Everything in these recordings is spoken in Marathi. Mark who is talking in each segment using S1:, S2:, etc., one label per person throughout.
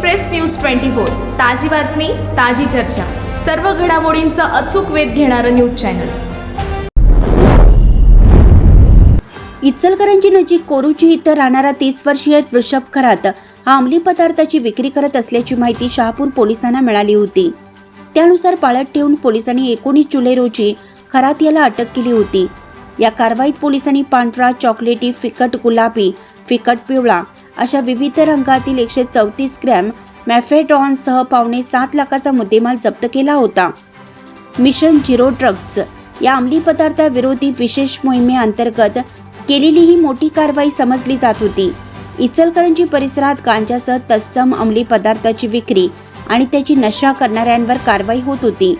S1: एक्सप्रेस न्यूज ट्वेंटी फोर ताजी बातमी ताजी चर्चा. सर्व घडामोडींचा अचूक वेध घेणारं न्यूज चॅनल.
S2: इचलकरंजी नजीक कोरुची इथं राहणारा तीस वर्षीय वृषभ खरात हा अंमली पदार्थाची विक्री करत असल्याची माहिती शहापूर पोलिसांना मिळाली होती. त्यानुसार पाळत ठेवून पोलिसांनी एकोणीस जुलै रोजी खरात याला अटक केली होती. या कारवाईत पोलिसांनी पांढरा चॉकलेटी फिकट गुलाबी फिकट पिवळा अशा विविध रंगातील एकशे चौतीस ग्रॅम मॅफ्रेडॉनसह पावणे सात लाखाचा मुद्देमाल जप्त केला होता. मिशन झिरो ड्रग्ज या अंमली पदार्थाविरोधी विशेष मोहिमेअंतर्गत केलेली ही मोठी कारवाई समजली जात होती. इचलकरंजी परिसरात गांजासह तत्सम अंमली पदार्थाची विक्री आणि त्याची नशा करणाऱ्यांवर कारवाई होत होती.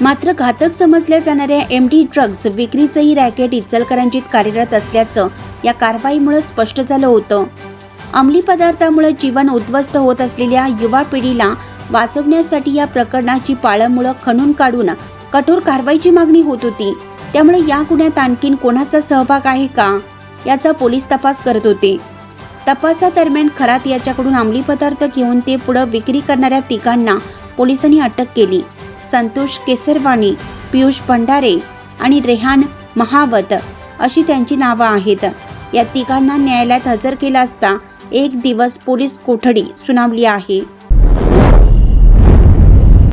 S2: मात्र घातक समजल्या जाणाऱ्या एम डी ड्रग्ज विक्रीचंही रॅकेट इचलकरंजीत कार्यरत असल्याचं या कारवाईमुळे स्पष्ट झालं होतं. अंमली पदार्थामुळे जीवन उद्ध्वस्त होत असलेल्या युवा पिढीला वाचवण्यासाठी या प्रकरणाची पाळंमुळं खणून काढून कठोर कारवाईची मागणी होत होती. त्यामुळे या गुन्ह्यात आणखीन कोणाचा सहभाग आहे का याचा पोलीस तपास करत होते. तपासादरम्यान खरात याच्याकडून अंमली पदार्थ घेऊन ते पुढं विक्री करणाऱ्या तिघांना पोलिसांनी अटक केली. संतोष केसरवाणी पियुष भंडारे आणि रेहान महावत अशी त्यांची नावं आहेत. या तिघांना न्यायालयात हजर केला असता एक दिवस पोलीस कोठडी सुनावली आहे.